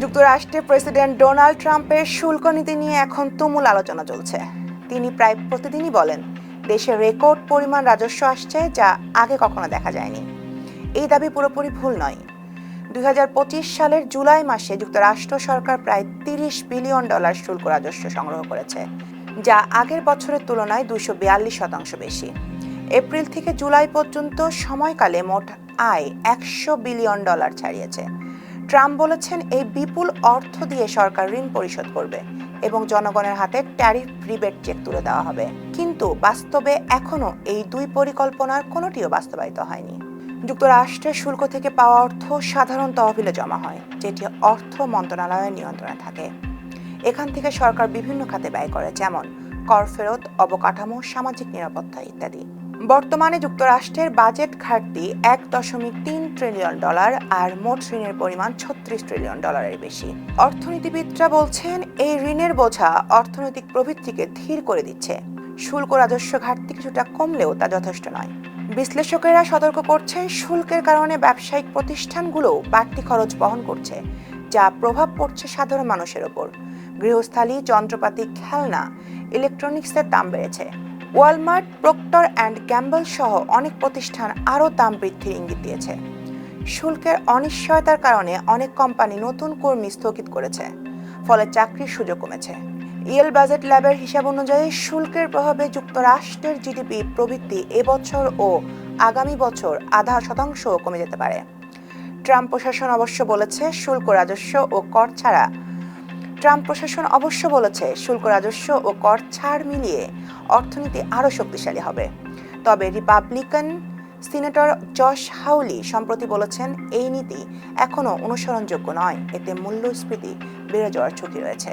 যুক্তরাষ্ট্রের president Donald ট্রাম্পের শুল্ক নীতি নিয়ে এখন তুমুল আলোচনা চলছে। তিনি প্রায় প্রতিদিনই বলেন, দেশে রেকর্ড পরিমাণ রাজস্ব আসছে যা আগে কখনো দেখা যায়নি। এই দাবি পুরোপুরি ভুল নয়। দুই হাজার পঁচিশ সালের জুলাই মাসে যুক্তরাষ্ট্র সরকার প্রায় তিরিশ বিলিয়ন ডলার শুল্ক রাজস্ব সংগ্রহ করেছে, যা আগের বছরের তুলনায় দুশো বিয়াল্লিশ শতাংশ বেশি। এপ্রিল থেকে জুলাই পর্যন্ত সময়কালে মোট আয় একশো বিলিয়ন ডলার ছাড়িয়েছে। ট্রাম্প বলেছেন এই বিপুল অর্থ দিয়ে সরকার ঋণ পরিশোধ করবে এবং জনগণের হাতে ট্যারিফ রিবেট চেক তুলে দেওয়া হবে। কিন্তু বাস্তবে এখনও এই দুই পরিকল্পনার কোনোটিও বাস্তবায়িত হয়নি। যুক্তরাষ্ট্রের শুল্ক থেকে পাওয়া অর্থ সাধারণ তহবিলে জমা হয়, যেটি অর্থ মন্ত্রণালয়ের নিয়ন্ত্রণে থাকে। এখান থেকে সরকার বিভিন্ন খাতে ব্যয় করে, যেমন কর ফেরত, অবকাঠামো, সামাজিক নিরাপত্তা ইত্যাদি। বর্তমানে যুক্তরাষ্ট্রের বাজেট ঘাটতি এক দশমিক তিন ট্রিলিয়ন ডলার আর মোট ঋণের পরিমাণ ছত্রিশ ট্রিলিয়ন ডলারের বেশি। অর্থনীতিবিদরা বলছেন, এই ঋণের বোঝা অর্থনৈতিক প্রবৃত্তিকে ধীর করে দিচ্ছে। শুল্ক রাজস্ব ঘাটতি কিছুটা কমলেও তা যথেষ্ট নয়। বিশ্লেষকেরা সতর্ক করছেন শুল্কের কারণে ব্যবসায়িক প্রতিষ্ঠানগুলোও বাড়তি খরচ বহন করছে, যা প্রভাব পড়ছে সাধারণ মানুষের ওপর। গৃহস্থালী যন্ত্রপাতি, খেলনা, ইলেকট্রনিক্সের দাম বেড়েছে। ওয়ালমার্ট, প্রক্টর অ্যান্ড গ্যাম্বল সহ অনেক প্রতিষ্ঠান আরও দাম বৃদ্ধির ইঙ্গিত দিয়েছে। শুল্কের অনিশ্চয়তার কারণে অনেক কোম্পানি নতুন কর্মী স্থগিত করেছে, ফলে চাকরির সুযোগ কমেছে। ইয়েল বাজেট ল্যাবের হিসাব অনুযায়ী শুল্কের প্রভাবে যুক্তরাষ্ট্রের জিডিপি প্রবৃদ্ধি এবছর ও আগামী বছর আধা শতাংশ কমে যেতে পারে। ট্রাম্প প্রশাসন অবশ্য বলেছে শুল্ক রাজস্ব ও কর ছাড়া। ট্রাম্প প্রশাসন অবশ্য বলেছে শুল্ক রাজস্ব ও কর ছাড় মিলিয়ে অর্থনীতি আরও শক্তিশালী হবে। তবে রিপাবলিকান সিনেটর জশ হাউলি সম্প্রতি বলেছেন, এই নীতি এখনও অনুসরণযোগ্য নয়। এতে মূল্যস্ফীতি বেড়ে যাওয়ার ঝুঁকি রয়েছে।